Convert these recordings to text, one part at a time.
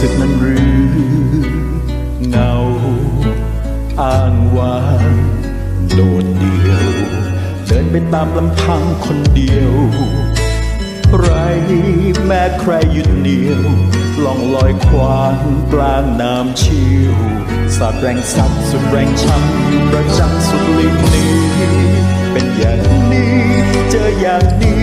สึกนั้นหรือเงาอ้างว้างโดดเดี่ยว เดินไปตามลำพังคนเดียว ไรแม้ใครหยุดเหนียวล่องลอยควางกลางน้ำชิวสาดแรงสัดสุดแรงช้ำอยู่ประจักษ์สุดลิ้นนี้ เป็นอย่างนี้เจออย่างนี้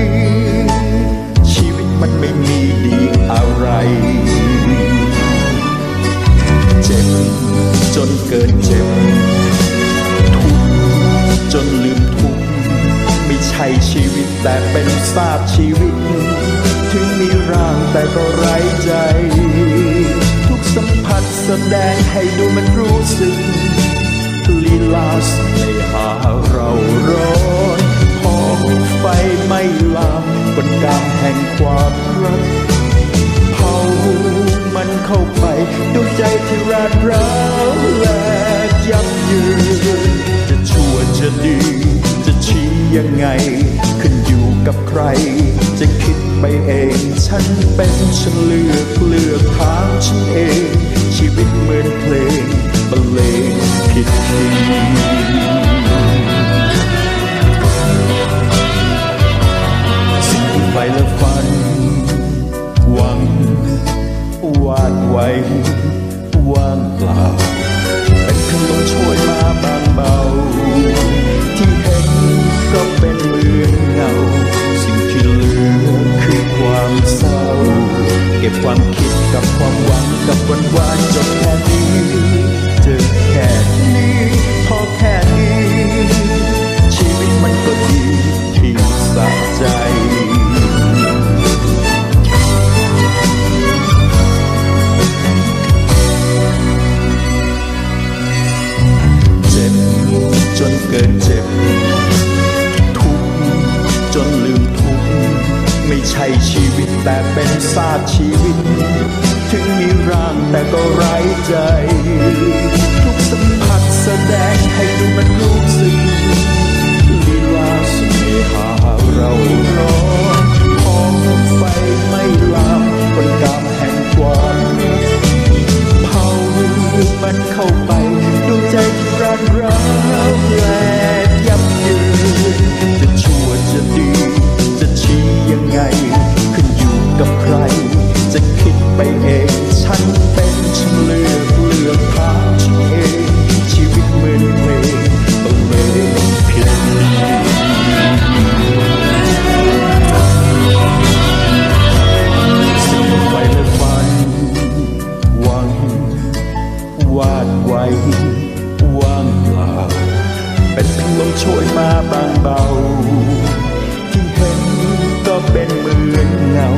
แต่เป็นซากชีวิต ถึงมีร่างแต่ก็ไร้ใจ ทุกสัมผัสแสดงให้ดูมันรู้สึกลีลาสในหาเราร้อนพอไฟไม่ลามบนกามแห่งความรักเผามันเข้าไปดวงใจที่ราดร้าวและยับเยินจะชั่วจะดีจะชี้ยังไงขึ้น กับใคร จะคิดไปเอง ฉันเป็นฉันเลือกเลือกทางฉันเอง ชีวิตเหมือนเพลงบรรเลงผิดคีย์สิ่งที่ไฟและฝัน หวัง วาดไว้ ว่างเปล่า เป็นคำลมโชยมาบางเบา ที่เห็น ความคิดกับความหวังกับวันวานจบแค่นี้เจอแค่นี้พอแค่นี้ ชีวิตมันก็ดีที่สะใจเจ็บจนเกินเจ็บ ทุกจนลืมทุก ไม่ใช่ชีวิตแต่เป็นซากชีวิต ถึงมีร่างแต่ก็ไร้ใจ ทุกสัมผัสแสดงให้ดูมันรู้สึกลีลาสน่หาเราร้อนพอไฟไม่ลามบนกามแห่งความรักเผามันเข้าไป เป็นลมโชยมาบางเบา ที่เห็นก็เป็นเหมือนเงา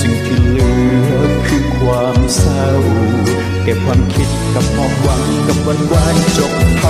สิ่งที่เหลือคือความเศร้า เก็บความคิดกับความหวังกับวันวานจบเท่า